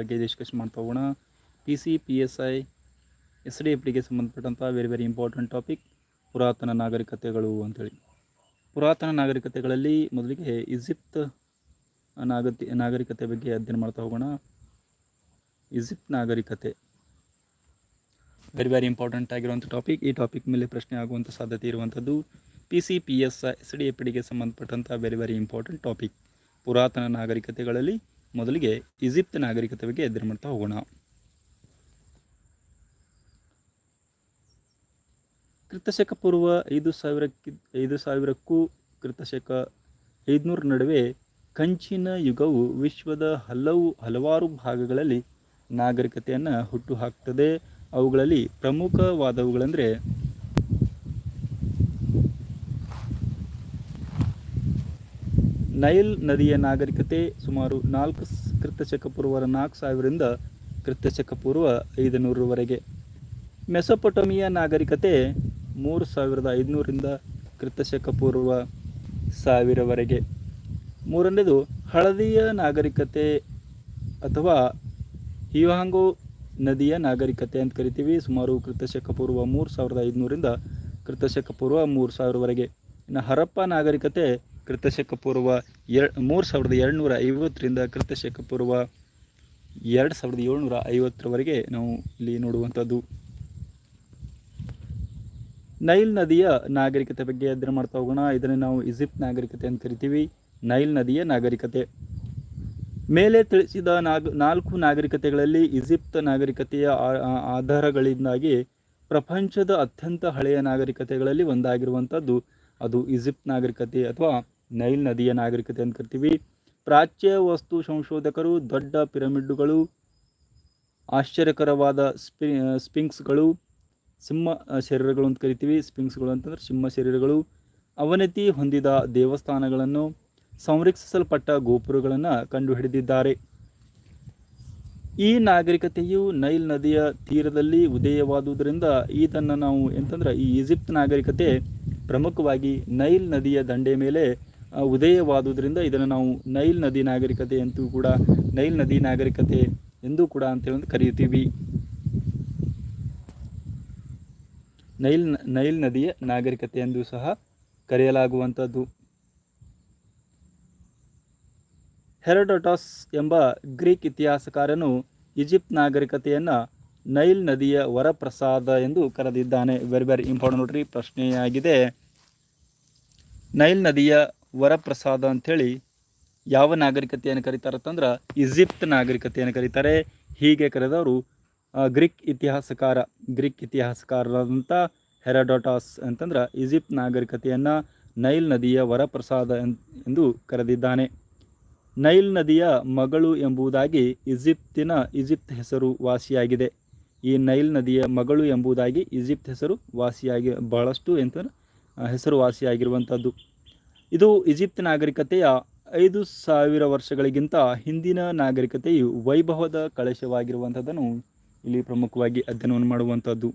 ಬಗ್ಗೆ ಡಿಸ್ಕಸ್ ಮಾಡ್ತಾ ಹೋಗೋಣ. P C P S I S D F ಡಿಗೆ ಸಂಬಂಧಪಟ್ಟಂಥ ವೆರಿ ವೆರಿ ಇಂಪಾರ್ಟೆಂಟ್ ಟಾಪಿಕ್ ಪುರಾತನ ನಾಗರಿಕತೆಗಳು ಅಂತೇಳಿ. ಪುರಾತನ ನಾಗರಿಕತೆಗಳಲ್ಲಿ ಮೊದಲಿಗೆ ಈಜಿಪ್ಟ್ ನಾಗತಿ, ನಾಗರಿಕತೆ ಬಗ್ಗೆ ಅಧ್ಯಯನ ಮಾಡ್ತಾ ಹೋಗೋಣ. ಈಜಿಪ್ಟ್ ನಾಗರಿಕತೆ. ವೆರಿ ವೆರಿ ಇಂಪಾರ್ಟೆಂಟ್ ಆಗಿರುವಂಥ ಟಾಪಿಕ್ ಈ ಟಾಪಿಕ್ ಮೇಲೆ ಪ್ರಶ್ನೆ ಆಗುವಂಥ ಸಾಧ್ಯತೆ ಇರುವಂಥದ್ದು P C P S S D F ಡಿಗೆ ಸಂಬಂಧಪಟ್ಟಂಥ ವೆರಿ ವೆರಿ ಇಂಪಾರ್ಟೆಂಟ್ ಟಾಪಿಕ್ ಪುರಾತನ ನಾಗರಿಕತೆಗಳಲ್ಲಿ ಮೊದಲಿಗೆ ಈಜಿಪ್ಟ್ ನಾಗರಿಕತೆ ಬಗ್ಗೆ ಎದುರು ಮಾಡ್ತಾ ಹೋಗೋಣ. ಕ್ರಿತಶಕ ಪೂರ್ವ ಐದು ಸಾವಿರಕ್ಕಿ, ಐದು ಸಾವಿರಕ್ಕೂ ಕ್ರಿತಶಕ ಐದುನೂರ ನಡುವೆ ಕಂಚಿನ ಯುಗವು ವಿಶ್ವದ ಹಲವು, ಹಲವಾರು ಭಾಗಗಳಲ್ಲಿ ನಾಗರಿಕತೆಯನ್ನು ಹುಟ್ಟುಹಾಕ್ತದೆ ಅವುಗಳಲ್ಲಿ ಪ್ರಮುಖವಾದವುಗಳೆಂದರೆ ನೈಲ್ ನದಿಯ ನಾಗರಿಕತೆ ಸುಮಾರು ನಾಲ್ಕು ಕ್ರಿಸ್ತಶಕ ಪೂರ್ವರ ನಾಲ್ಕು ಸಾವಿರದಿಂದ ಕ್ರಿಸ್ತಶಕ ಪೂರ್ವ ಐದು ನೂರರವರೆಗೆ ಮೆಸೊಪೊಟಮಿಯ ನಾಗರಿಕತೆ ಮೂರು ಸಾವಿರದ ಐದುನೂರಿಂದ ಕ್ರಿಸ್ತಶಕ ಪೂರ್ವ ಸಾವಿರವರೆಗೆ. ಮೂರನೇದು, ಹಳದಿಯ ನಾಗರಿಕತೆ ಅಥವಾ ಹಿವಾಂಗೋ ನದಿಯ ನಾಗರಿಕತೆ ಅಂತ ಕರಿತೀವಿ. ಸುಮಾರು ಕ್ರಿಸ್ತಶಕ ಪೂರ್ವ ಮೂರು ಸಾವಿರದ ಐದುನೂರಿಂದ ಕ್ರಿಸ್ತಶಕ ಪೂರ್ವ ಮೂರು ಸಾವಿರವರೆಗೆ. ಇನ್ನು ಹರಪ್ಪ ನಾಗರಿಕತೆ ಕ್ರಿಸ್ತಶಕ ಪೂರ್ವ ಎರ್ ಮೂರು ಸಾವಿರದ ಎರಡುನೂರ ಐವತ್ತರಿಂದ ಕೃತಶಕ ಪೂರ್ವ ಎರಡು ಸಾವಿರದ ಏಳ್ನೂರ ಐವತ್ತರವರೆಗೆ ನಾವು ಇಲ್ಲಿ ನೋಡುವಂಥದ್ದು. ನೈಲ್ ನದಿಯ ನಾಗರಿಕತೆ ಬಗ್ಗೆ ಅಧ್ಯಯನ ಮಾಡ್ತಾ ಹೋಗೋಣ. ಇದನ್ನು ನಾವು ಈಜಿಪ್ಟ್ ನಾಗರಿಕತೆ ಅಂತ ಕರಿತೀವಿ. ನೈಲ್ ನದಿಯ ನಾಗರಿಕತೆ. ಮೇಲೆ ತಿಳಿಸಿದ ನಾಗ ನಾಲ್ಕು ನಾಗರಿಕತೆಗಳಲ್ಲಿ ಈಜಿಪ್ಟ್ ನಾಗರಿಕತೆಯ ಆಧಾರಗಳಿಂದಾಗಿ ಪ್ರಪಂಚದ ಅತ್ಯಂತ ಹಳೆಯ ನಾಗರಿಕತೆಗಳಲ್ಲಿ ಒಂದಾಗಿರುವಂಥದ್ದು ಅದು ಈಜಿಪ್ಟ್ ನಾಗರಿಕತೆ ಅಥವಾ ನೈಲ್ ನದಿಯ ನಾಗರಿಕತೆ ಅಂತ ಕರಿತೀವಿ. ಪ್ರಾಚ್ಯ ವಸ್ತು ಸಂಶೋಧಕರು, ದೊಡ್ಡ ಪಿರಮಿಡ್ಡುಗಳು ಆಶ್ಚರ್ಯಕರವಾದ ಸ್ಪಿ, ಸ್ಪಿಂಕ್ಸ್ಗಳು, ಸಿಂಹ ಶರೀರಗಳು ಅಂತ ಕರಿತೀವಿ. ಸ್ಪಿಂಕ್ಸ್ಗಳು ಅಂತಂದ್ರೆ ಸಿಂಹ ಶರೀರಗಳು. ಅವನತಿ ಹೊಂದಿದ ದೇವಸ್ಥಾನಗಳನ್ನು ಸಂರಕ್ಷಿಸಲ್ಪಟ್ಟ ಗೋಪುರಗಳನ್ನು ಕಂಡುಹಿಡಿದಿದ್ದಾರೆ. ಈ ನಾಗರಿಕತೆಯು ನೈಲ್ ನದಿಯ ತೀರದಲ್ಲಿ ಉದಯವಾದುದರಿಂದ ಇದನ್ನು ನಾವು ಎಂತಂದ್ರೆ ಈ ಈಜಿಪ್ಟ್ ನಾಗರಿಕತೆ ಪ್ರಮುಖವಾಗಿ ನೈಲ್ ನದಿಯ ದಂಡೆ ಮೇಲೆ ಉದಯವಾದುದರಿಂದ ಇದನ್ನು ನಾವು ನೈಲ್ ನದಿ ನಾಗರಿಕತೆ ಅಂತೂ ಕೂಡ, ನೈಲ್ ನದಿ ನಾಗರಿಕತೆ ಎಂದೂ ಕೂಡ ಅಂತೇಳಿ ಕರೆಯುತ್ತೀವಿ. ನೈಲ್ ನೈಲ್ ನದಿಯ ನಾಗರಿಕತೆ ಎಂದು ಸಹ ಕರೆಯಲಾಗುವಂಥದ್ದು. ಹೆರಡೋಟಾಸ್ ಎಂಬ ಗ್ರೀಕ್ ಇತಿಹಾಸಕಾರನು ಈಜಿಪ್ಟ್ ನಾಗರಿಕತೆಯನ್ನು ನೈಲ್ ನದಿಯ ವರಪ್ರಸಾದ ಎಂದು ಕರೆದಿದ್ದಾನೆ. ವೆರಿ ವೆರಿ ಇಂಪಾರ್ಟೆಂಟ್ ನೋಡ್ರಿ, ಪ್ರಶ್ನೆಯಾಗಿದೆ. ನೈಲ್ ನದಿಯ ವರಪ್ರಸಾದ ಅಂಥೇಳಿ ಯಾವ ನಾಗರಿಕತೆಯನ್ನು ಕರೀತಾರೆ ಅಂತಂದ್ರೆ ಈಜಿಪ್ಟ್ ನಾಗರಿಕತೆಯನ್ನು ಕರೀತಾರೆ. ಹೀಗೆ ಕರೆದವರು ಗ್ರೀಕ್ ಇತಿಹಾಸಕಾರ, ಗ್ರೀಕ್ ಇತಿಹಾಸಕಾರರಾದಂಥ ಹೆರಾಡೋಟಾಸ್ ಅಂತಂದ್ರೆ ಈಜಿಪ್ಟ್ ನಾಗರಿಕತೆಯನ್ನು ನೈಲ್ ನದಿಯ ವರಪ್ರಸಾದ ಎಂದು ಕರೆದಿದ್ದಾನೆ. ನೈಲ್ ನದಿಯ ಮಗಳು ಎಂಬುದಾಗಿ ಈಜಿಪ್ತಿನ ಈಜಿಪ್ತ್ ಹೆಸರು ವಾಸಿಯಾಗಿದೆ. ಈ ನೈಲ್ ನದಿಯ ಮಗಳು ಎಂಬುದಾಗಿ ಈಜಿಪ್ಟ್ ಹೆಸರು ವಾಸಿಯಾಗಿ, ಬಹಳಷ್ಟು ಎಂತ ಹೆಸರು ವಾಸಿಯಾಗಿರುವಂಥದ್ದು. ಇದು ಈಜಿಪ್ಟ್ ನಾಗರಿಕತೆಯ ಐದು ಸಾವಿರ ವರ್ಷಗಳಿಗಿಂತ ಹಿಂದಿನ ನಾಗರಿಕತೆಯು ವೈಭವದ ಕಳಶವಾಗಿರುವಂಥದ್ದನ್ನು ಇಲ್ಲಿ ಪ್ರಮುಖವಾಗಿ ಅಧ್ಯಯನವನ್ನು ಮಾಡುವಂಥದ್ದು.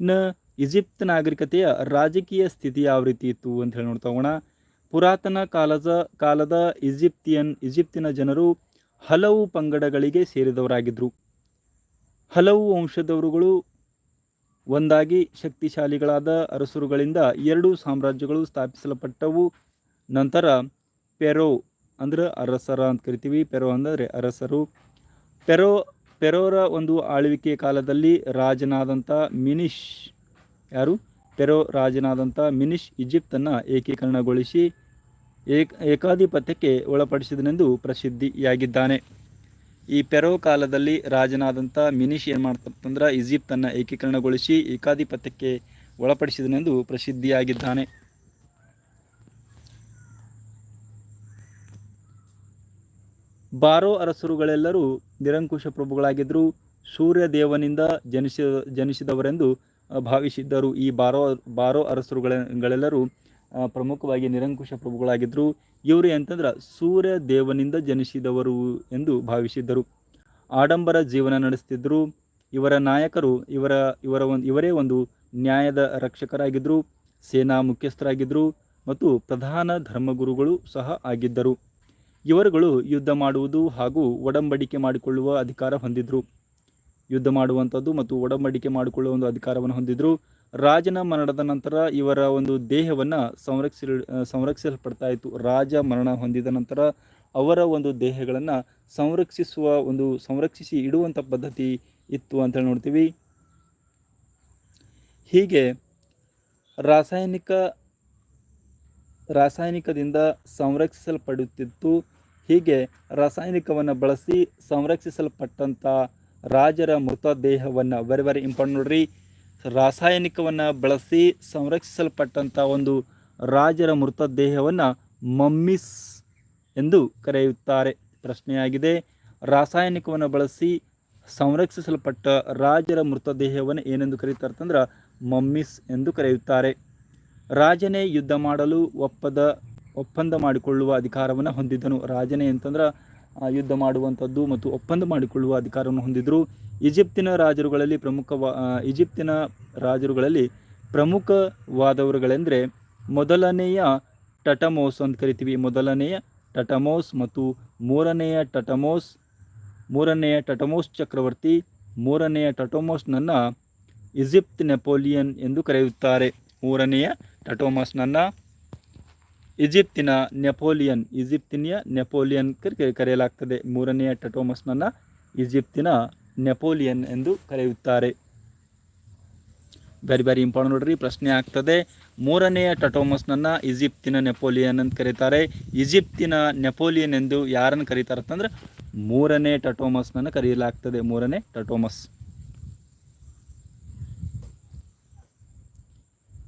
ಇನ್ನು ಈಜಿಪ್ಟ್ ನಾಗರಿಕತೆಯ ರಾಜಕೀಯ ಸ್ಥಿತಿ ಯಾವ ರೀತಿ ಇತ್ತು ಅಂತ ಹೇಳಿ ನೋಡ್ತಾ ಹೋಗೋಣ. ಪುರಾತನ ಕಾಲದ ಕಾಲದ ಈಜಿಪ್ತಿಯನ್, ಈಜಿಪ್ತಿನ ಜನರು ಹಲವು ಪಂಗಡಗಳಿಗೆ ಸೇರಿದವರಾಗಿದ್ದರು ಹಲವು ವಂಶದವರುಗಳು ಒಂದಾಗಿ ಶಕ್ತಿಶಾಲಿಗಳಾದ ಅರಸರುಗಳಿಂದ ಎರಡು ಸಾಮ್ರಾಜ್ಯಗಳು ಸ್ಥಾಪಿಸಲ್ಪಟ್ಟವು. ನಂತರ ಪೆರೋ ಅಂದರೆ ಅರಸರ ಅಂತ ಕರಿತೀವಿ. ಪೆರೋ ಅಂದರೆ ಅರಸರು. ಪೆರೋ, ಪೆರೋರ ಒಂದು ಆಳ್ವಿಕೆ ಕಾಲದಲ್ಲಿ ರಾಜನಾದಂಥ ಮಿನಿಷ್ ಯಾರು? ಪೆರೋ ರಾಜನಾದಂಥ ಮಿನಿಷ್ ಈಜಿಪ್ತನ್ನು ಏಕೀಕರಣಗೊಳಿಸಿ ಏಕ ಏಕಾಧಿಪತ್ಯಕ್ಕೆ ಒಳಪಡಿಸಿದನೆಂದು ಪ್ರಸಿದ್ಧಿಯಾಗಿದ್ದಾನೆ. ಈ ಪೆರೋ ಕಾಲದಲ್ಲಿ ರಾಜನಾದಂಥ ಮಿನಿಷ್ ಏನು ಮಾಡ್ತಂದ್ರೆ ಈಜಿಪ್ತನ್ನು ಏಕೀಕರಣಗೊಳಿಸಿ ಏಕಾಧಿಪತ್ಯಕ್ಕೆ ಒಳಪಡಿಸಿದನೆಂದು ಪ್ರಸಿದ್ಧಿಯಾಗಿದ್ದಾನೆ. ಬಾರೋ ಅರಸರುಗಳೆಲ್ಲರೂ ನಿರಂಕುಶ ಪ್ರಭುಗಳಾಗಿದ್ದರು ಸೂರ್ಯದೇವನಿಂದ ಜನಿಸಿದ ಜನಿಸಿ ಜನಿಸಿದವರೆಂದು ಭಾವಿಸಿದ್ದರು. ಈ ಬಾರೋ ಬಾರೋ ಅರಸರುಗಳ ಗಳೆಲ್ಲರೂ ಆ, ಪ್ರಮುಖವಾಗಿ ನಿರಂಕುಶ ಪ್ರಭುಗಳಾಗಿದ್ದರು. ಇವರು ಅಂತಂದ್ರೆ ಸೂರ್ಯ ದೇವನಿಂದ ಜನಿಸಿದವರು ಎಂದು ಭಾವಿಸಿದ್ದರು. ಆಡಂಬರ ಜೀವನ ನಡೆಸ್ತಿದ್ದರು ಇವರ ನಾಯಕರು, ಇವರ ಇವರ ಇವರೇ ಒಂದು ನ್ಯಾಯದ ರಕ್ಷಕರಾಗಿದ್ದರು ಸೇನಾ ಮುಖ್ಯಸ್ಥರಾಗಿದ್ದರು ಮತ್ತು ಪ್ರಧಾನ ಧರ್ಮಗುರುಗಳು ಸಹ ಆಗಿದ್ದರು. ಇವರುಗಳು ಯುದ್ಧ ಮಾಡುವುದು ಹಾಗೂ ಒಡಂಬಡಿಕೆ ಮಾಡಿಕೊಳ್ಳುವ ಅಧಿಕಾರ ಹೊಂದಿದ್ದರು ಯುದ್ಧ ಮಾಡುವಂಥದ್ದು ಮತ್ತು ಒಡಂಬಡಿಕೆ ಮಾಡಿಕೊಳ್ಳುವ ಒಂದು ಅಧಿಕಾರವನ್ನು ಹೊಂದಿದ್ರು. ರಾಜನ ಮರಣದ ನಂತರ ಇವರ ಒಂದು ದೇಹವನ್ನು ಸಂರಕ್ಷಿ ಸಂರಕ್ಷಿಸಲ್ಪಡ್ತಾ ಇತ್ತು ರಾಜ ಮರಣ ಹೊಂದಿದ ನಂತರ ಅವರ ಒಂದು ದೇಹಗಳನ್ನು ಸಂರಕ್ಷಿಸುವ ಒಂದು, ಸಂರಕ್ಷಿಸಿ ಇಡುವಂಥ ಪದ್ಧತಿ ಇತ್ತು ಅಂತೇಳಿ ನೋಡ್ತೀವಿ. ಹೀಗೆ ರಾಸಾಯನಿಕ, ರಾಸಾಯನಿಕದಿಂದ ಸಂರಕ್ಷಿಸಲ್ಪಡುತ್ತಿತ್ತು. ಹೀಗೆ ರಾಸಾಯನಿಕವನ್ನು ಬಳಸಿ ಸಂರಕ್ಷಿಸಲ್ಪಟ್ಟಂಥ ರಾಜರ ಮೃತದೇಹವನ್ನು ವೆರಿ ವೆರಿ ಇಂಪಾರ್ಟೆಂಟ್ ನೋಡ್ರಿ. ರಾಸಾಯನಿಕವನ್ನು ಬಳಸಿ ಸಂರಕ್ಷಿಸಲ್ಪಟ್ಟಂಥ ಒಂದು ರಾಜರ ಮೃತದೇಹವನ್ನು ಮಮ್ಮಿಸ್ ಎಂದು ಕರೆಯುತ್ತಾರೆ. ಪ್ರಶ್ನೆಯಾಗಿದೆ, ರಾಸಾಯನಿಕವನ್ನು ಬಳಸಿ ಸಂರಕ್ಷಿಸಲ್ಪಟ್ಟ ರಾಜರ ಮೃತದೇಹವನ್ನು ಏನೆಂದು ಕರೀತಾರೆ ಅಂತಂದ್ರೆ ಮಮ್ಮಿಸ್ ಎಂದು ಕರೆಯುತ್ತಾರೆ. ರಾಜನೇ ಯುದ್ಧ ಮಾಡಲು ಒಪ್ಪದ, ಒಪ್ಪಂದ ಮಾಡಿಕೊಳ್ಳುವ ಅಧಿಕಾರವನ್ನು ಹೊಂದಿದ್ದನು. ರಾಜನೇ ಅಂತಂದ್ರೆ ಯುದ್ಧ ಮಾಡುವಂಥದ್ದು ಮತ್ತು ಒಪ್ಪಂದ ಮಾಡಿಕೊಳ್ಳುವ ಅಧಿಕಾರವನ್ನು ಹೊಂದಿದ್ದರು ಈಜಿಪ್ತಿನ ರಾಜರುಗಳಲ್ಲಿ ಪ್ರಮುಖ ಈಜಿಪ್ತಿನ ರಾಜರುಗಳಲ್ಲಿ ಪ್ರಮುಖವಾದವರುಗಳೆಂದರೆ ಮೊದಲನೆಯ ಟಟಮೋಸ್ ಅಂತ ಕರಿತೀವಿ. ಮೊದಲನೆಯ ಟಟಮೋಸ್ ಮತ್ತು ಮೂರನೆಯ ಟಟಮೋಸ್ ಮೂರನೆಯ ಟಟಮೋಸ್ ಚಕ್ರವರ್ತಿ, ಮೂರನೆಯ ಟಟೋಮೋಸ್ನನ್ನು ಈಜಿಪ್ಟ್ ನೆಪೋಲಿಯನ್ ಎಂದು ಕರೆಯುತ್ತಾರೆ. ಮೂರನೆಯ ಟಟೋಮಸ್ನನ್ನು ಈಜಿಪ್ತಿನ ನೆಪೋಲಿಯನ್, ಈಜಿಪ್ತಿನಿಯ ನೆಪೋಲಿಯನ್ ಕರೆ- ಕರೆಯಲಾಗ್ತದೆ. ಮೂರನೆಯ ಟಟೋಮಸ್ನನ್ನು ಈಜಿಪ್ತಿನ ನೆಪೋಲಿಯನ್ ಎಂದು ಕರೆಯುತ್ತಾರೆ. ಬೇರೆ ಬೇರೆ ಇಂಪಾರ್ಟೆಂಟ್ ನೋಡ್ರಿ, ಪ್ರಶ್ನೆ ಆಗ್ತದೆ. ಮೂರನೆಯ ಟಟೋಮಸ್ನನ್ನು ಈಜಿಪ್ತಿನ ನೆಪೋಲಿಯನ್ ಅಂತ ಕರೀತಾರೆ. ಈಜಿಪ್ತಿನ ನೆಪೋಲಿಯನ್ ಎಂದು ಯಾರನ್ನು ಕರೀತಾರೆ ಅಂತಂದ್ರೆ ಮೂರನೇ ಟಟೋಮಸ್ನನ್ನು ಕರೆಯಲಾಗ್ತದೆ ಮೂರನೇ ಟಟೋಮಸ್.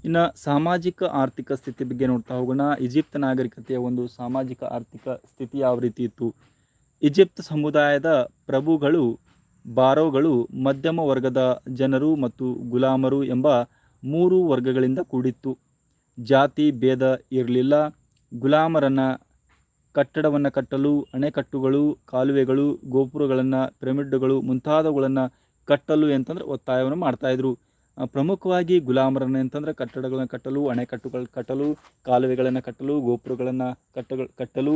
ಇನ್ನು ಸಾಮಾಜಿಕ ಆರ್ಥಿಕ ಸ್ಥಿತಿ ಬಗ್ಗೆ ನೋಡ್ತಾ ಹೋಗೋಣ. ಈಜಿಪ್ಟ್ ನಾಗರಿಕತೆಯ ಒಂದು ಸಾಮಾಜಿಕ ಆರ್ಥಿಕ ಸ್ಥಿತಿ ಯಾವ ರೀತಿ ಇತ್ತು? ಈಜಿಪ್ಟ್ ಸಮುದಾಯದ ಪ್ರಭುಗಳು ಬಾರೋಗಳು ಮಧ್ಯಮ ವರ್ಗದ ಜನರು ಮತ್ತು ಗುಲಾಮರು ಎಂಬ ಮೂರು ವರ್ಗಗಳಿಂದ ಕೂಡಿತ್ತು. ಜಾತಿ ಭೇದ ಇರಲಿಲ್ಲ. ಗುಲಾಮರನ್ನು ಕಟ್ಟಡವನ್ನು ಕಟ್ಟಲು, ಅಣೆಕಟ್ಟುಗಳು, ಕಾಲುವೆಗಳು, ಗೋಪುರಗಳನ್ನು, ಪಿರಮಿಡ್ಗಳು ಮುಂತಾದವುಗಳನ್ನು ಕಟ್ಟಲು ಅಂತಂದ್ರೆ ಒತ್ತಾಯವನ್ನು ಮಾಡ್ತಾಯಿದ್ರು ಪ್ರಮುಖವಾಗಿ ಗುಲಾಮರನ್ನು ಅಂತಂದರೆ ಕಟ್ಟಡಗಳನ್ನು ಕಟ್ಟಲು, ಅಣೆಕಟ್ಟುಗಳು ಕಟ್ಟಲು, ಕಾಲುವೆಗಳನ್ನು ಕಟ್ಟಲು, ಗೋಪುರಗಳನ್ನು ಕಟ್ಟ ಕಟ್ಟಲು,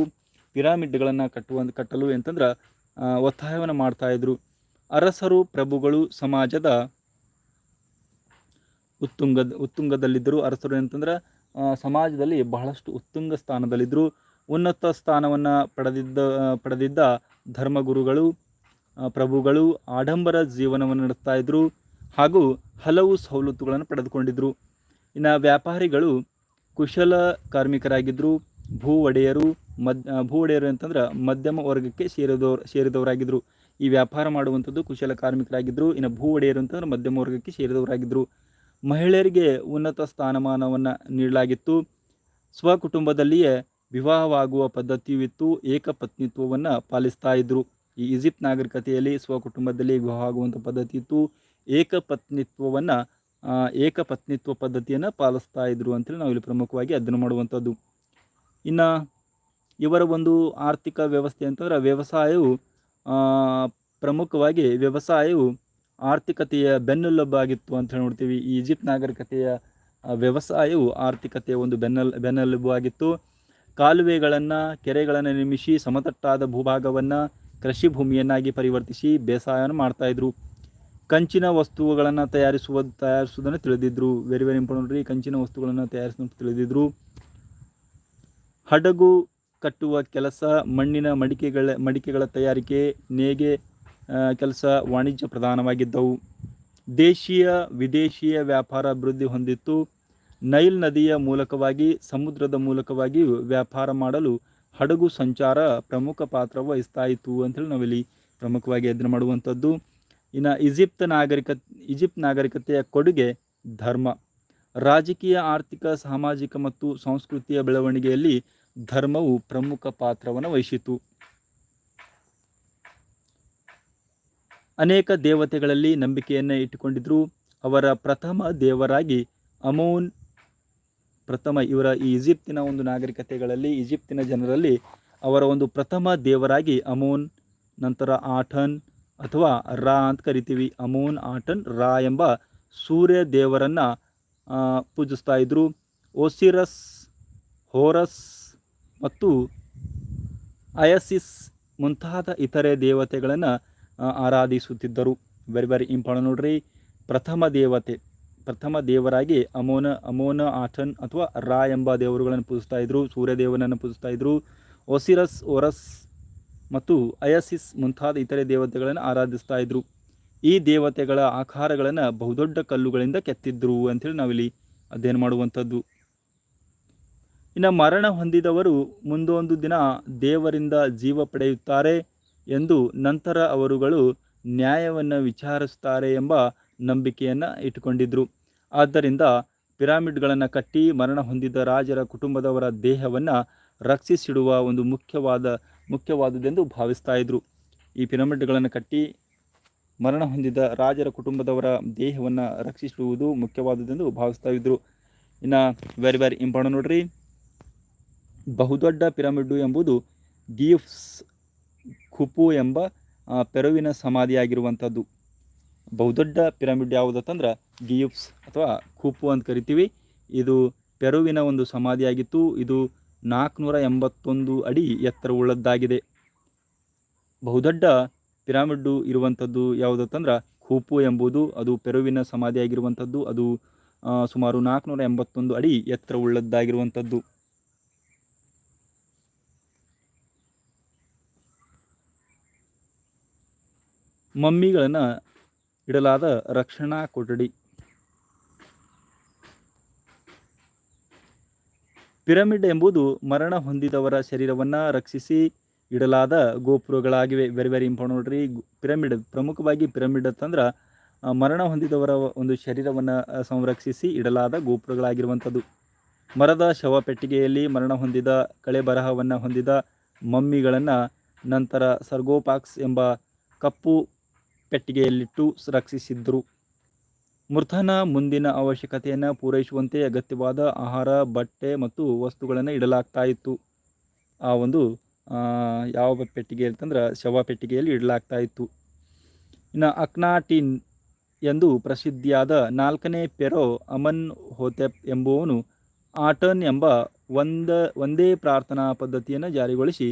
ಪಿರಾಮಿಡ್ಗಳನ್ನು ಕಟ್ಟುವ ಕಟ್ಟಲು ಅಂತಂದ್ರೆ ಒತ್ತಾಯವನ್ನು ಮಾಡ್ತಾಯಿದ್ರು ಅರಸರು, ಪ್ರಭುಗಳು, ಸಮಾಜದ ಉತ್ತುಂಗದ, ಉತ್ತುಂಗದಲ್ಲಿದ್ದರು. ಅರಸರು ಅಂತಂದ್ರೆ ಸಮಾಜದಲ್ಲಿ ಬಹಳಷ್ಟು ಉತ್ತುಂಗ ಸ್ಥಾನದಲ್ಲಿದ್ದರು ಉನ್ನತ ಸ್ಥಾನವನ್ನು ಪಡೆದಿದ್ದ ಪಡೆದಿದ್ದ ಧರ್ಮಗುರುಗಳು ಪ್ರಭುಗಳು ಆಡಂಬರ ಜೀವನವನ್ನು ನಡೆಸ್ತಾ ಇದ್ದರು ಹಾಗೂ ಹಲವು ಸವಲತ್ತುಗಳನ್ನು ಪಡೆದುಕೊಂಡಿದ್ದರು ಇನ್ನು ವ್ಯಾಪಾರಿಗಳು ಕುಶಲ ಕಾರ್ಮಿಕರಾಗಿದ್ದರು ಭೂ ಒಡೆಯರು, ಮದ್ ಭೂ ಒಡೆಯರು ಅಂತಂದ್ರೆ ಮಧ್ಯಮ ವರ್ಗಕ್ಕೆ ಸೇರಿದವರು ಸೇರಿದವರಾಗಿದ್ದರು ಈ ವ್ಯಾಪಾರ ಮಾಡುವಂಥದ್ದು ಕುಶಲ ಕಾರ್ಮಿಕರಾಗಿದ್ದರು ಇನ್ನು ಭೂ ಒಡೆಯರು ಅಂತಂದ್ರೆ ಮಧ್ಯಮ ವರ್ಗಕ್ಕೆ ಸೇರಿದವರಾಗಿದ್ದರು ಮಹಿಳೆಯರಿಗೆ ಉನ್ನತ ಸ್ಥಾನಮಾನವನ್ನು ನೀಡಲಾಗಿತ್ತು. ಸ್ವಕುಟುಂಬದಲ್ಲಿಯೇ ವಿವಾಹವಾಗುವ ಪದ್ಧತಿಯೂ ಇತ್ತು ಏಕಪತ್ನಿತ್ವವನ್ನು ಪಾಲಿಸ್ತಾ ಇದ್ದರು ಈ ಈಜಿಪ್ಟ್ ನಾಗರಿಕತೆಯಲ್ಲಿ ಸ್ವಕುಟುಂಬದಲ್ಲಿ ವಿವಾಹ ಆಗುವಂಥ ಪದ್ಧತಿ ಇತ್ತು ಏಕಪತ್ನಿತ್ವವನ್ನು ಏಕಪತ್ನಿತ್ವ ಪದ್ಧತಿಯನ್ನು ಪಾಲಿಸ್ತಾ ಇದ್ರು ಅಂತೇಳಿ ನಾವು ಇಲ್ಲಿ ಪ್ರಮುಖವಾಗಿ ಅಧ್ಯಯನ ಮಾಡುವಂಥದ್ದು. ಇನ್ನು ಇವರ ಒಂದು ಆರ್ಥಿಕ ವ್ಯವಸ್ಥೆ ಅಂತಂದ್ರೆ ವ್ಯವಸಾಯವು ಪ್ರಮುಖವಾಗಿ ವ್ಯವಸಾಯವು ಆರ್ಥಿಕತೆಯ ಬೆನ್ನೆಲುಬಾಗಿತ್ತು ಅಂತ ಹೇಳಿ ನೋಡ್ತೀವಿ ಈಜಿಪ್ಟ್ ನಾಗರಿಕತೆಯ ವ್ಯವಸಾಯವು ಆರ್ಥಿಕತೆಯ ಒಂದು ಬೆನ್ನೆಲ್, ಬೆನ್ನೆಲುಬು ಆಗಿತ್ತು. ಕಾಲುವೆಗಳನ್ನು, ಕೆರೆಗಳನ್ನು ನಿರ್ಮಿಸಿ ಸಮತಟ್ಟಾದ ಭೂಭಾಗವನ್ನು ಕೃಷಿ ಭೂಮಿಯನ್ನಾಗಿ ಪರಿವರ್ತಿಸಿ ಬೇಸಾಯವನ್ನು ಮಾಡ್ತಾಯಿದ್ರು ಕಂಚಿನ ವಸ್ತುಗಳನ್ನು ತಯಾರಿಸುವ ತಯಾರಿಸುವುದನ್ನು ತಿಳಿದಿದ್ದರು ವೆರಿ ವೆರಿ ಇಂಪಾರ್ಟೆಂಟ್ ರೀ ಕಂಚಿನ ವಸ್ತುಗಳನ್ನು ತಯಾರಿಸುವುದನ್ನು ತಿಳಿದಿದ್ದರು ಹಡಗು ಕಟ್ಟುವ ಕೆಲಸ, ಮಣ್ಣಿನ ಮಡಿಕೆಗಳ ಮಡಿಕೆಗಳ ತಯಾರಿಕೆ, ನೇಗೆ ಕೆಲಸ ವಾಣಿಜ್ಯ ಪ್ರಧಾನವಾಗಿದ್ದವು. ದೇಶೀಯ, ವಿದೇಶೀಯ ವ್ಯಾಪಾರ ಅಭಿವೃದ್ಧಿ ಹೊಂದಿತ್ತು. ನೈಲ್ ನದಿಯ ಮೂಲಕವಾಗಿ, ಸಮುದ್ರದ ಮೂಲಕವಾಗಿ ವ್ಯಾಪಾರ ಮಾಡಲು ಹಡಗು ಸಂಚಾರ ಪ್ರಮುಖ ಪಾತ್ರ ವಹಿಸ್ತಾ ಇತ್ತು ಅಂತೇಳಿ ನಾವಿಲ್ಲಿ ಪ್ರಮುಖವಾಗಿ ಅಧ್ಯಯನ ಮಾಡುವಂಥದ್ದು. ಇನ್ನು ಈಜಿಪ್ಟ್ ನಾಗರಿಕ ಈಜಿಪ್ಟ್ ನಾಗರಿಕತೆಯ ಕೊಡುಗೆ ಧರ್ಮ. ರಾಜಕೀಯ, ಆರ್ಥಿಕ, ಸಾಮಾಜಿಕ ಮತ್ತು ಸಂಸ್ಕೃತಿಯ ಬೆಳವಣಿಗೆಯಲ್ಲಿ ಧರ್ಮವು ಪ್ರಮುಖ ಪಾತ್ರವನ್ನು ವಹಿಸಿತು. ಅನೇಕ ದೇವತೆಗಳಲ್ಲಿ ನಂಬಿಕೆಯನ್ನು ಇಟ್ಟುಕೊಂಡಿದ್ದರು ಅವರ ಪ್ರಥಮ ದೇವರಾಗಿ ಅಮೋನ್ ಪ್ರಥಮ ಇವರ ಈ ಈಜಿಪ್ತಿನ ಒಂದು ನಾಗರಿಕತೆಗಳಲ್ಲಿ, ಈಜಿಪ್ತಿನ ಜನರಲ್ಲಿ ಅವರ ಒಂದು ಪ್ರಥಮ ದೇವರಾಗಿ ಅಮೋನ್, ನಂತರ ಆಠನ್ ಅಥವಾ ರಾ ಅಂತ ಕರಿತೀವಿ. ಅಮೋನ್, ಆಟನ್, ರಾ ಎಂಬ ಸೂರ್ಯ ದೇವರನ್ನು ಪೂಜಿಸ್ತಾ ಇದ್ದರು ಓಸಿರಸ್ ಹೋರಸ್ ಮತ್ತು ಅಯಸಿಸ್ ಮುಂತಾದ ಇತರೆ ದೇವತೆಗಳನ್ನು ಆರಾಧಿಸುತ್ತಿದ್ದರು. ವೆರಿ ವೆರಿ ಇಂಪಾರ್ಟೆಂಟ್ ನೋಡ್ರಿ. ಪ್ರಥಮ ದೇವತೆ, ಪ್ರಥಮ ದೇವರಾಗಿ ಅಮೋನ ಅಮೋನ, ಆಟನ್ ಅಥವಾ ರಾ ಎಂಬ ದೇವರುಗಳನ್ನು ಪೂಜಿಸ್ತಾ ಇದ್ರು, ಸೂರ್ಯದೇವನನ್ನು ಪೂಜಿಸ್ತಾ ಇದ್ದರು ಒಸಿರಸ್, ಓರಸ್ ಮತ್ತು ಅಯಸಿಸ್ ಮುಂತಾದ ಇತರೆ ದೇವತೆಗಳನ್ನು ಆರಾಧಿಸ್ತಾ ಇದ್ರು. ಈ ದೇವತೆಗಳ ಆಕಾರಗಳನ್ನು ಬಹುದೊಡ್ಡ ಕಲ್ಲುಗಳಿಂದ ಕೆತ್ತಿದ್ರು ಅಂಥೇಳಿ ನಾವಿಲ್ಲಿ ಅಧ್ಯಯನ ಮಾಡುವಂಥದ್ದು. ಇನ್ನು ಮರಣ ಹೊಂದಿದವರು ಮುಂದೊಂದು ದಿನ ದೇವರಿಂದ ಜೀವ ಪಡೆಯುತ್ತಾರೆ ಎಂದು ನಂತರ ಅವರುಗಳು ನ್ಯಾಯವನ್ನು ವಿಚಾರಿಸುತ್ತಾರೆ ಎಂಬ ನಂಬಿಕೆಯನ್ನು ಇಟ್ಟುಕೊಂಡಿದ್ರು. ಆದ್ದರಿಂದ ಪಿರಾಮಿಡ್ಗಳನ್ನು ಕಟ್ಟಿ ಮರಣ ಹೊಂದಿದ ರಾಜರ ಕುಟುಂಬದವರ ದೇಹವನ್ನು ರಕ್ಷಿಸಿಡುವ ಒಂದು ಮುಖ್ಯವಾದ ಮುಖ್ಯವಾದುದೆಂದು ಭಾವಿಸ್ತಾ ಇದ್ದರು ಈ ಪಿರಮಿಡ್ಗಳನ್ನು ಕಟ್ಟಿ ಮರಣ ಹೊಂದಿದ ರಾಜರ ಕುಟುಂಬದವರ ದೇಹವನ್ನು ರಕ್ಷಿಸುವುದು ಮುಖ್ಯವಾದುದೆಂದು ಭಾವಿಸ್ತಾ ಇದ್ದರು ಇನ್ನು ವೆರಿ ವೆರಿ ಇಂಪಾರ್ಟೆಂಟ್ ನೋಡ್ರಿ. ಬಹುದೊಡ್ಡ ಪಿರಮಿಡ್ಡು ಎಂಬುದು ಗೀಫ್ಸ್ ಖುಪು ಎಂಬ ಪೆರುವಿನ ಸಮಾಧಿಯಾಗಿರುವಂಥದ್ದು. ಬಹುದೊಡ್ಡ ಪಿರಮಿಡ್ ಯಾವುದಂತಂದ್ರೆ ಗಿಯುಪ್ಸ್ ಅಥವಾ ಖುಪು ಅಂತ ಕರಿತೀವಿ. ಇದು ಪೆರುವಿನ ಒಂದು ಸಮಾಧಿಯಾಗಿತ್ತು. ಇದು ನಾಲ್ಕುನೂರ ಎಂಬತ್ತೊಂದು ಅಡಿ ಎತ್ತರವುಳ್ಳದ್ದಾಗಿದೆ. ಬಹುದೊಡ್ಡ ಪಿರಾಮಿಡ್ಡು ಇರುವಂಥದ್ದು ಯಾವುದಂತಂದ್ರೆ ಖೂಪು ಎಂಬುದು ಅದು ಪೆರುವಿನ ಸಮಾಧಿಯಾಗಿರುವಂಥದ್ದು, ಅದು ಸುಮಾರು ನಾಲ್ಕುನೂರ ಎಂಬತ್ತೊಂದು ಅಡಿ ಎತ್ತರವುಳ್ಳದ್ದಾಗಿರುವಂಥದ್ದು. ಮಮ್ಮಿಗಳನ್ನು ಇಡಲಾದ ರಕ್ಷಣಾ ಕೊಠಡಿ. ಪಿರಮಿಡ್ ಎಂಬುದು ಮರಣ ಹೊಂದಿದವರ ಶರೀರವನ್ನು ರಕ್ಷಿಸಿ ಇಡಲಾದ ಗೋಪುರಗಳಾಗಿವೆ. ವೆರಿ ವೆರಿ ಇಂಪಾರ್ಟೆಂಟ್ ನೋಡ್ರಿ. ಪಿರಮಿಡ್, ಪ್ರಮುಖವಾಗಿ ಪಿರಮಿಡ್ ಅಂತಂದ್ರೆ ಮರಣ ಹೊಂದಿದವರ ಒಂದು ಶರೀರವನ್ನು ಸಂರಕ್ಷಿಸಿ ಇಡಲಾದ ಗೋಪುರಗಳಾಗಿರುವಂಥದ್ದು. ಮರದ ಶವ ಪೆಟ್ಟಿಗೆಯಲ್ಲಿ ಮರಣ ಹೊಂದಿದ, ಕಳೆ ಬರಹವನ್ನು ಹೊಂದಿದ ಮಮ್ಮಿಗಳನ್ನು ನಂತರ ಸರ್ಗೋಪಾಕ್ಸ್ ಎಂಬ ಕಪ್ಪು ಪೆಟ್ಟಿಗೆಯಲ್ಲಿಟ್ಟು ರಕ್ಷಿಸಿದ್ದರು ಮೃತನ ಮುಂದಿನ ಅವಶ್ಯಕತೆಯನ್ನು ಪೂರೈಸುವಂತೆ ಅಗತ್ಯವಾದ ಆಹಾರ, ಬಟ್ಟೆ ಮತ್ತು ವಸ್ತುಗಳನ್ನು ಇಡಲಾಗ್ತಾ ಇತ್ತು. ಆ ಒಂದು ಯಾವ ಪೆಟ್ಟಿಗೆ ಅಂತಂದ್ರೆ ಶವ ಪೆಟ್ಟಿಗೆಯಲ್ಲಿ ಇಡಲಾಗ್ತಾ ಇತ್ತು. ಇನ್ನು ಅಕ್ನಾಟಿನ್ ಎಂದು ಪ್ರಸಿದ್ಧಿಯಾದ ನಾಲ್ಕನೇ ಪೆರೋ ಅಮನ್ ಹೋತೆಪ್ ಎಂಬುವನು ಆಟನ್ ಎಂಬ ಒಂದ, ಒಂದೇ ಪ್ರಾರ್ಥನಾ ಪದ್ಧತಿಯನ್ನು ಜಾರಿಗೊಳಿಸಿ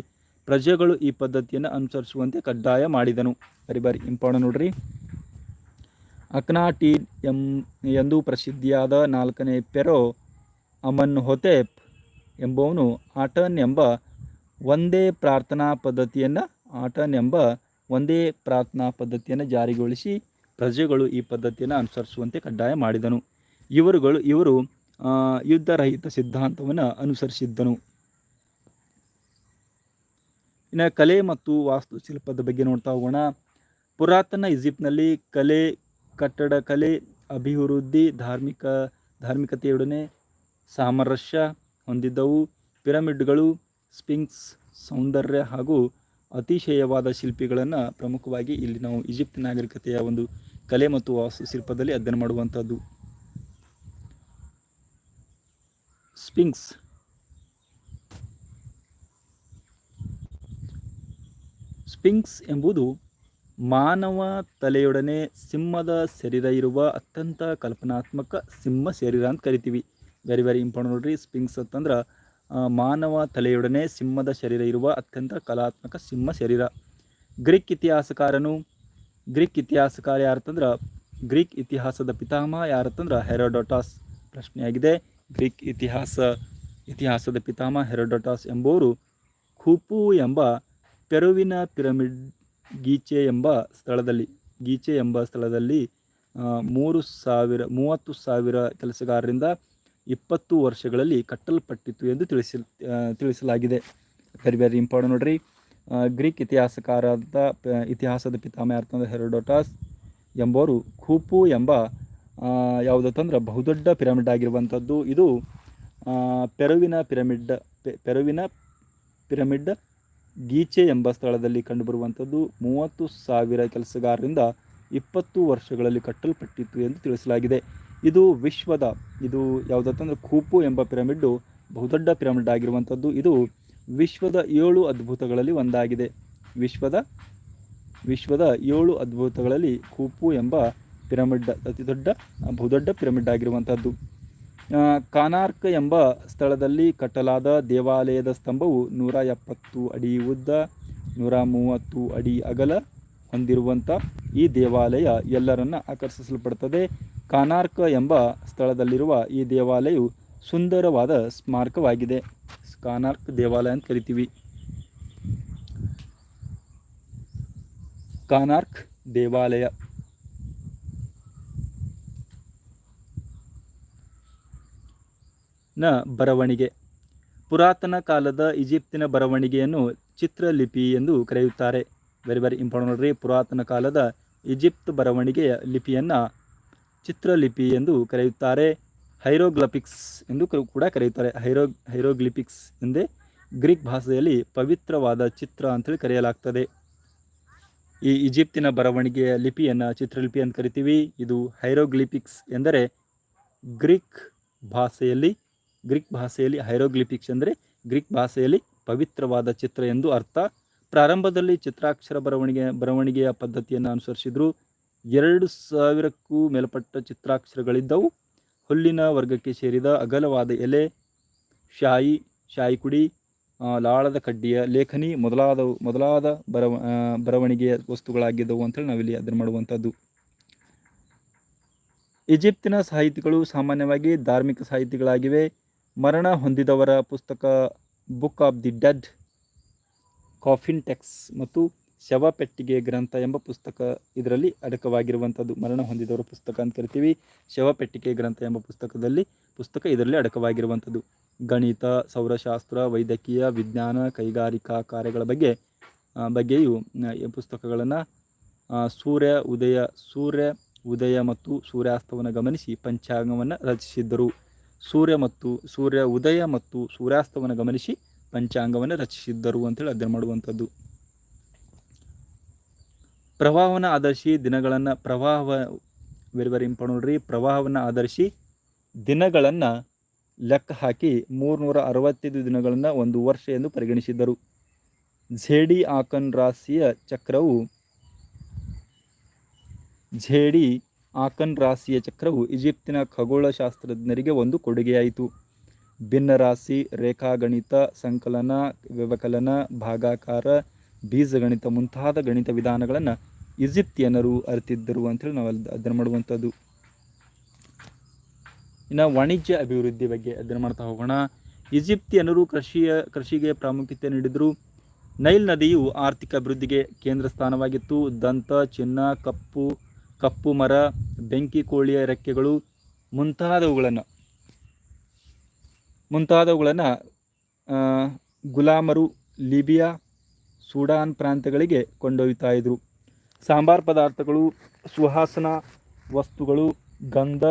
ಪ್ರಜೆಗಳು ಈ ಪದ್ಧತಿಯನ್ನು ಅನುಸರಿಸುವಂತೆ ಕಡ್ಡಾಯ ಮಾಡಿದನು. ಬರಿ ಬಾರಿ ಇಂಪಾರ್ಟೆಂಟ್ ನೋಡ್ರಿ. ಅಕ್ನಾಟೀನ್ ಎಂ ಎಂದು ಪ್ರಸಿದ್ಧಿಯಾದ ನಾಲ್ಕನೇ ಪೆರೋ ಅಮನ್ ಹೊತೆಪ್ ಎಂಬವನು ಆಟನ್ ಎಂಬ ಒಂದೇ ಪ್ರಾರ್ಥನಾ ಪದ್ಧತಿಯನ್ನು ಆಟನ್ ಎಂಬ ಒಂದೇ ಪ್ರಾರ್ಥನಾ ಪದ್ಧತಿಯನ್ನು ಜಾರಿಗೊಳಿಸಿ ಪ್ರಜೆಗಳು ಈ ಪದ್ಧತಿಯನ್ನು ಅನುಸರಿಸುವಂತೆ ಕಡ್ಡಾಯ ಮಾಡಿದನು. ಇವರುಗಳು, ಇವರು ಯುದ್ಧರಹಿತ ಸಿದ್ಧಾಂತವನ್ನು ಅನುಸರಿಸಿದ್ದನು. ಇನ್ನು ಕಲೆ ಮತ್ತು ವಾಸ್ತುಶಿಲ್ಪದ ಬಗ್ಗೆ ನೋಡ್ತಾ ಹೋಗೋಣ. ಪುರಾತನ ಈಜಿಪ್ಟ್ನಲ್ಲಿ ಕಲೆ ಕಟ್ಟಡ ಕಲೆ ಅಭಿವೃದ್ಧಿ, ಧಾರ್ಮಿಕ, ಧಾರ್ಮಿಕತೆಯೊಡನೆ ಸಾಮರಸ್ಯ ಹೊಂದಿದ್ದವು. ಪಿರಮಿಡ್ಗಳು, ಸ್ಪಿಂಕ್ಸ್, ಸೌಂದರ್ಯ ಹಾಗೂ ಅತಿಶಯವಾದ ಶಿಲ್ಪಿಗಳನ್ನು ಪ್ರಮುಖವಾಗಿ ಇಲ್ಲಿ ನಾವು ಈಜಿಪ್ಟ್ ನಾಗರಿಕತೆಯ ಒಂದು ಕಲೆ ಮತ್ತು ವಾಸ್ತುಶಿಲ್ಪದಲ್ಲಿ ಅಧ್ಯಯನ ಮಾಡುವಂಥದ್ದು. ಸ್ಪಿಂಕ್ಸ್. ಸ್ಪಿಂಕ್ಸ್ ಎಂಬುದು ಮಾನವ ತಲೆಯೊಡನೆ ಸಿಂಹದ ಶರೀರ ಇರುವ ಅತ್ಯಂತ ಕಲ್ಪನಾತ್ಮಕ ಸಿಂಹ ಶರೀರ ಅಂತ ಕರಿತೀವಿ. ವೆರಿ ವೆರಿ ಇಂಪಾರ್ಟೆಂಟ್ ನೋಡ್ರಿ ಸ್ಪಿಂಗ್ಸ್ ಅಂತಂದ್ರೆ ಮಾನವ ತಲೆಯೊಡನೆ ಸಿಂಹದ ಶರೀರ ಇರುವ ಅತ್ಯಂತ ಕಲಾತ್ಮಕ ಸಿಂಹ ಶರೀರ ಗ್ರೀಕ್ ಇತಿಹಾಸಕಾರನು, ಗ್ರೀಕ್ ಇತಿಹಾಸಕಾರ ಯಾರತಂದ್ರೆ ಗ್ರೀಕ್ ಇತಿಹಾಸದ ಪಿತಾಮಹ ಯಾರತಂದ್ರೆ ಹೆರೋಡೋಟಾಸ್ ಪ್ರಶ್ನೆಯಾಗಿದೆ. ಗ್ರೀಕ್ ಇತಿಹಾಸ, ಇತಿಹಾಸದ ಪಿತಾಮಹ ಹೆರೋಡೋಟಾಸ್ ಎಂಬುವರು ಖೂಪು ಎಂಬ ಪೆರುವಿನ ಪಿರಮಿಡ್ ಗೀಚೆ ಎಂಬ ಸ್ಥಳದಲ್ಲಿ, ಗೀಚೆ ಎಂಬ ಸ್ಥಳದಲ್ಲಿ ಮೂರು ಸಾವಿರ, ಮೂವತ್ತು ಸಾವಿರ ಕೆಲಸಗಾರರಿಂದ ಇಪ್ಪತ್ತು ವರ್ಷಗಳಲ್ಲಿ ಕಟ್ಟಲ್ಪಟ್ಟಿತ್ತು ಎಂದು ತಿಳಿಸಿ ತಿಳಿಸಲಾಗಿದೆ. ವೆರಿ ವೆರಿ ಇಂಪಾರ್ಟೆಂಟ್ ನೋಡ್ರಿ. ಗ್ರೀಕ್ ಇತಿಹಾಸಕಾರದ ಇತಿಹಾಸದ ಪಿತಾಮಹ ಯಾರ್ತಂದ್ರೆ ಹೆರೋಡೋಟಾಸ್ ಎಂಬವರು, ಖೂಪು ಎಂಬ ಯಾವುದಂತಂದ್ರೆ ಬಹುದೊಡ್ಡ ಪಿರಮಿಡ್ ಆಗಿರುವಂಥದ್ದು. ಇದು ಪೆರುವಿನ ಪಿರಮಿಡ್ ಪೆರುವಿನ ಪಿರಮಿಡ್ ಗೀಚೆ ಎಂಬ ಸ್ಥಳದಲ್ಲಿ ಕಂಡುಬರುವಂಥದ್ದು ಮೂವತ್ತು ಸಾವಿರ ಕೆಲಸಗಾರರಿಂದ ಇಪ್ಪತ್ತು ವರ್ಷಗಳಲ್ಲಿ ಕಟ್ಟಲ್ಪಟ್ಟಿತ್ತು ಎಂದು ತಿಳಿಸಲಾಗಿದೆ. ಇದು ವಿಶ್ವದ, ಇದು ಯಾವುದಂತಂದ್ರೆ ಖೂಪು ಎಂಬ ಪಿರಮಿಡ್ಡು, ಬಹುದೊಡ್ಡ ಪಿರಮಿಡ್ ಆಗಿರುವಂಥದ್ದು. ಇದು ವಿಶ್ವದ ಏಳು ಅದ್ಭುತಗಳಲ್ಲಿ ಒಂದಾಗಿದೆ. ವಿಶ್ವದ ವಿಶ್ವದ ಏಳು ಅದ್ಭುತಗಳಲ್ಲಿ ಖೂಪು ಎಂಬ ಪಿರಮಿಡ್ ಅತಿ ದೊಡ್ಡ ಬಹುದೊಡ್ಡ ಪಿರಮಿಡ್ ಆಗಿರುವಂಥದ್ದು. ಕಾನಾರ್ಕ್ ಎಂಬ ಸ್ಥಳದಲ್ಲಿ ಕಟ್ಟಲಾದ ದೇವಾಲಯದ ಸ್ತಂಭವು ನೂರ ಎಪ್ಪತ್ತು ಅಡಿ ಉದ್ದ, ನೂರ ಮೂವತ್ತು ಅಡಿ ಅಗಲ ಹೊಂದಿರುವಂಥ ಈ ದೇವಾಲಯ ಎಲ್ಲರನ್ನ ಆಕರ್ಷಿಸಲ್ಪಡುತ್ತದೆ ಕಾನಾರ್ಕ ಎಂಬ ಸ್ಥಳದಲ್ಲಿರುವ ಈ ದೇವಾಲಯವು ಸುಂದರವಾದ ಸ್ಮಾರಕವಾಗಿದೆ. ಕಾನಾರ್ಕ್ ದೇವಾಲಯ ಅಂತ ಕರಿತೀವಿ. ಕಾನಾರ್ಕ್ ದೇವಾಲಯ. ನ ಬರವಣಿಗೆ. ಪುರಾತನ ಕಾಲದ ಈಜಿಪ್ತಿನ ಬರವಣಿಗೆಯನ್ನು ಚಿತ್ರಲಿಪಿ ಎಂದು ಕರೆಯುತ್ತಾರೆ. ವೆರಿ ವೆರಿ ಇಂಪಾರ್ಟೆಂಟ್ ನೋಡ್ರಿ, ಪುರಾತನ ಕಾಲದ ಈಜಿಪ್ಟ್ ಬರವಣಿಗೆಯ ಲಿಪಿಯನ್ನು ಚಿತ್ರಲಿಪಿ ಎಂದು ಕರೆಯುತ್ತಾರೆ. ಹೈರೋಗ್ಲಪಿಕ್ಸ್ ಎಂದು ಕೂಡ ಕರೆಯುತ್ತಾರೆ. ಹೈರೋ, ಹೈರೋಗ್ಲಿಪಿಕ್ಸ್ ಎಂದೇ ಗ್ರೀಕ್ ಭಾಷೆಯಲ್ಲಿ ಪವಿತ್ರವಾದ ಚಿತ್ರ ಅಂತೇಳಿ ಕರೆಯಲಾಗ್ತದೆ. ಈ ಈಜಿಪ್ತಿನ ಬರವಣಿಗೆಯ ಲಿಪಿಯನ್ನು ಚಿತ್ರಲಿಪಿ ಅಂತ ಕರಿತೀವಿ. ಇದು ಹೈರೋಗ್ಲಿಪಿಕ್ಸ್ ಎಂದರೆ ಗ್ರೀಕ್ ಭಾಷೆಯಲ್ಲಿ ಗ್ರೀಕ್ ಭಾಷೆಯಲ್ಲಿ ಹೈರೋಗ್ಲಿಪಿಕ್ಸ್ ಅಂದರೆ ಗ್ರೀಕ್ ಭಾಷೆಯಲ್ಲಿ ಪವಿತ್ರವಾದ ಚಿತ್ರ ಎಂದು ಅರ್ಥ. ಪ್ರಾರಂಭದಲ್ಲಿ ಚಿತ್ರಾಕ್ಷರ ಬರವಣಿಗೆ, ಬರವಣಿಗೆಯ ಪದ್ಧತಿಯನ್ನು ಅನುಸರಿಸಿದ್ರು. ಎರಡು ಸಾವಿರಕ್ಕೂ ಮೇಲ್ಪಟ್ಟ ಚಿತ್ರಾಕ್ಷರಗಳಿದ್ದವು. ಹುಲ್ಲಿನ ವರ್ಗಕ್ಕೆ ಸೇರಿದ ಅಗಲವಾದ ಎಲೆ, ಶಾಯಿ ಶಾಯಿ ಕುಡಿ ಲಾಳದ ಕಡ್ಡಿಯ ಲೇಖನಿ ಮೊದಲಾದ ಮೊದಲಾದ ಬರವ ಬರವಣಿಗೆಯ ವಸ್ತುಗಳಾಗಿದ್ದವು ಅಂತೇಳಿ ನಾವಿಲ್ಲಿ ಅದನ್ನು ಮಾಡುವಂಥದ್ದು. ಈಜಿಪ್ತಿನ ಸಾಹಿತಿಗಳು ಸಾಮಾನ್ಯವಾಗಿ ಧಾರ್ಮಿಕ ಸಾಹಿತಿಗಳಾಗಿವೆ. ಮರಣ ಹೊಂದಿದವರ ಪುಸ್ತಕ book of the dead coffin texts ಮತ್ತು ಶವಪೆಟ್ಟಿಗೆ ಗ್ರಂಥ ಎಂಬ ಪುಸ್ತಕ ಇದರಲ್ಲಿ ಅಡಕವಾಗಿರುವಂಥದ್ದು. ಮರಣ ಹೊಂದಿದವರ ಪುಸ್ತಕ ಅಂತ ಕರಿತೀವಿ. ಶವಪೆಟ್ಟಿಗೆ ಗ್ರಂಥ ಎಂಬ ಪುಸ್ತಕದಲ್ಲಿ ಪುಸ್ತಕ ಇದರಲ್ಲಿ ಅಡಕವಾಗಿರುವಂಥದ್ದು. ಗಣಿತ, ಸೌರಶಾಸ್ತ್ರ, ವೈದ್ಯಕೀಯ, ವಿಜ್ಞಾನ, ಕೈಗಾರಿಕಾ ಕಾರ್ಯಗಳ ಬಗ್ಗೆ ಬಗ್ಗೆಯೂ ಈ ಪುಸ್ತಕಗಳನ್ನು ಸೂರ್ಯ ಉದಯ ಸೂರ್ಯ ಉದಯ ಮತ್ತು ಸೂರ್ಯಾಸ್ತವನ್ನು ಗಮನಿಸಿ ಪಂಚಾಂಗವನ್ನು ರಚಿಸಿದ್ದರು. ಸೂರ್ಯ ಮತ್ತು ಸೂರ್ಯ ಉದಯ ಮತ್ತು ಸೂರ್ಯಾಸ್ತವನ್ನು ಗಮನಿಸಿ ಪಂಚಾಂಗವನ್ನು ರಚಿಸಿದ್ದರು ಅಂತೇಳಿ ಅಧ್ಯಯನ ಮಾಡುವಂಥದ್ದು. ಪ್ರವಾಹವನ್ನು ಆಧರಿಸಿ ದಿನಗಳನ್ನು ಪ್ರವಾಹ ವೆರಿ ವೆರಿ ಇಂಪಾರ್ಟೆಂಟ್ ನೋಡ್ರಿ. ಪ್ರವಾಹವನ್ನು ಆಧರಿಸಿ ದಿನಗಳನ್ನು ಲೆಕ್ಕ ಹಾಕಿ ಮೂರುನೂರ ಅರವತ್ತೈದು ದಿನಗಳನ್ನು ಒಂದು ವರ್ಷ ಎಂದು ಪರಿಗಣಿಸಿದ್ದರು. ಝೇಡಿ ಆಕನ್ ರಾಶಿಯ ಚಕ್ರವು ಝೇಡಿ ಆಕನ್ ರಾಶಿಯ ಚಕ್ರವು ಈಜಿಪ್ತಿನ ಖಗೋಳಶಾಸ್ತ್ರಜ್ಞರಿಗೆ ಒಂದು ಕೊಡುಗೆಯಾಯಿತು. ಭಿನ್ನ ರಾಶಿ, ರೇಖಾಗಣಿತ, ಸಂಕಲನ, ವ್ಯವಕಲನ, ಭಾಗಾಕಾರ, ಬೀಜಗಣಿತ ಮುಂತಾದ ಗಣಿತ ವಿಧಾನಗಳನ್ನು ಈಜಿಪ್ತಿಯನರು ಅರಿತಿದ್ದರು ಅಂತೇಳಿ ನಾವು ಅಧ್ಯಯನ ಮಾಡುವಂಥದ್ದು. ಇನ್ನು ವಾಣಿಜ್ಯ ಅಭಿವೃದ್ಧಿ ಬಗ್ಗೆ ಅಧ್ಯಯನ ಮಾಡ್ತಾ ಹೋಗೋಣ. ಈಜಿಪ್ತಿಯನರು ಕೃಷಿಯ, ಕೃಷಿಗೆ ಪ್ರಾಮುಖ್ಯತೆ ನೀಡಿದರು. ನೈಲ್ ನದಿಯು ಆರ್ಥಿಕ ಅಭಿವೃದ್ಧಿಗೆ ಕೇಂದ್ರ ಸ್ಥಾನವಾಗಿತ್ತು. ದಂತ, ಚಿನ್ನ, ಕಪ್ಪು ಕಪ್ಪು ಮರ, ಬೆಂಕಿ ಕೋಳಿಯ ರೆಕ್ಕೆಗಳು ಮುಂತಾದವುಗಳನ್ನು. ಮುಂತಾದವುಗಳನ್ನು ಗುಲಾಮರು ಲಿಬಿಯಾ, ಸೂಡಾನ್ ಪ್ರಾಂತ್ಯಗಳಿಗೆ ಕೊಂಡೊಯ್ತಾ ಇದ್ರು. ಸಾಂಬಾರ್ ಪದಾರ್ಥಗಳು ಸುಹಾಸನ ವಸ್ತುಗಳು, ಗಂಧ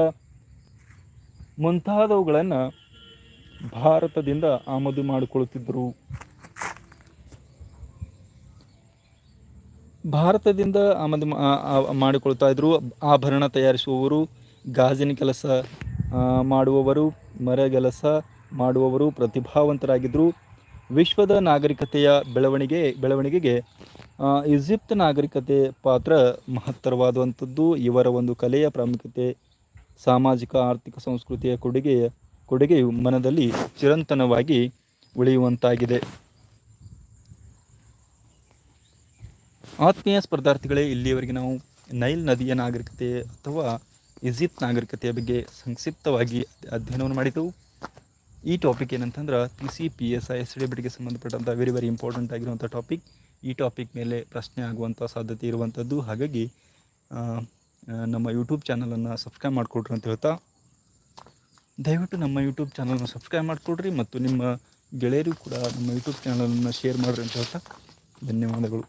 ಮುಂತಾದವುಗಳನ್ನು ಭಾರತದಿಂದ ಆಮದು ಮಾಡಿಕೊಳ್ಳುತ್ತಿದ್ದರು ಭಾರತದಿಂದ ಆಮದು ಮಾಡಿಕೊಳ್ತಾ ಇದ್ರು. ಆಭರಣ ತಯಾರಿಸುವವರು, ಗಾಜಿನ ಕೆಲಸ ಮಾಡುವವರು ಮರಗೆಲಸ ಮಾಡುವವರು ಪ್ರತಿಭಾವಂತರಾಗಿದ್ದರು ವಿಶ್ವದ ನಾಗರಿಕತೆಯ ಬೆಳವಣಿಗೆ, ಬೆಳವಣಿಗೆಗೆ ಈಜಿಪ್ಟ್ ನಾಗರಿಕತೆ ಪಾತ್ರ ಮಹತ್ತರವಾದಂಥದ್ದು. ಇವರ ಒಂದು ಕಲೆಯ ಪ್ರಾಮುಖ್ಯತೆ, ಸಾಮಾಜಿಕ, ಆರ್ಥಿಕ, ಸಂಸ್ಕೃತಿಯ ಕೊಡುಗೆಯ, ಕೊಡುಗೆಯು ಮನದಲ್ಲಿ ಚಿರಂತನವಾಗಿ ಉಳಿಯುವಂತಾಗಿದೆ. ಆತ್ಮೀಯ ಸ್ಪರ್ಧಾರ್ಥಿಗಳೇ, ಇಲ್ಲಿಯವರೆಗೆ ನಾವು ನೈಲ್ ನದಿಯ ನಾಗರಿಕತೆ ಅಥವಾ ಈಜಿಪ್ಟ್ ನಾಗರಿಕತೆಯ ಬಗ್ಗೆ ಸಂಕ್ಷಿಪ್ತವಾಗಿ ಅಧ್ಯಯನವನ್ನು ಮಾಡಿದ್ದೆವು ಈ ಟಾಪಿಕ್ ಏನಂತಂದ್ರೆ P C P S I S D ಬಿಟಿಗೆ ಸಂಬಂಧಪಟ್ಟಂಥ ವೆರಿ ವೆರಿ ಇಂಪಾರ್ಟೆಂಟ್ ಆಗಿರುವಂಥ ಟಾಪಿಕ್ ಈ ಟಾಪಿಕ್ ಮೇಲೆ ಪ್ರಶ್ನೆ ಆಗುವಂಥ ಸಾಧ್ಯತೆ ಇರುವಂಥದ್ದು ಹಾಗಾಗಿ ನಮ್ಮ ಯೂಟ್ಯೂಬ್ ಚಾನಲನ್ನು ಸಬ್ಸ್ಕ್ರೈಬ್ ಮಾಡಿಕೊಡ್ರಿ ಅಂತ ಹೇಳ್ತಾ, ದಯವಿಟ್ಟು ನಮ್ಮ ಯೂಟ್ಯೂಬ್ ಚಾನಲನ್ನು ಸಬ್ಸ್ಕ್ರೈಬ್ ಮಾಡಿಕೊಡ್ರಿ ಮತ್ತು ನಿಮ್ಮ ಗೆಳೆಯರು ಕೂಡ ನಮ್ಮ ಯೂಟ್ಯೂಬ್ ಚಾನಲನ್ನು ಶೇರ್ ಮಾಡಿರಿ ಅಂತ ಹೇಳ್ತಾ, ಧನ್ಯವಾದಗಳು.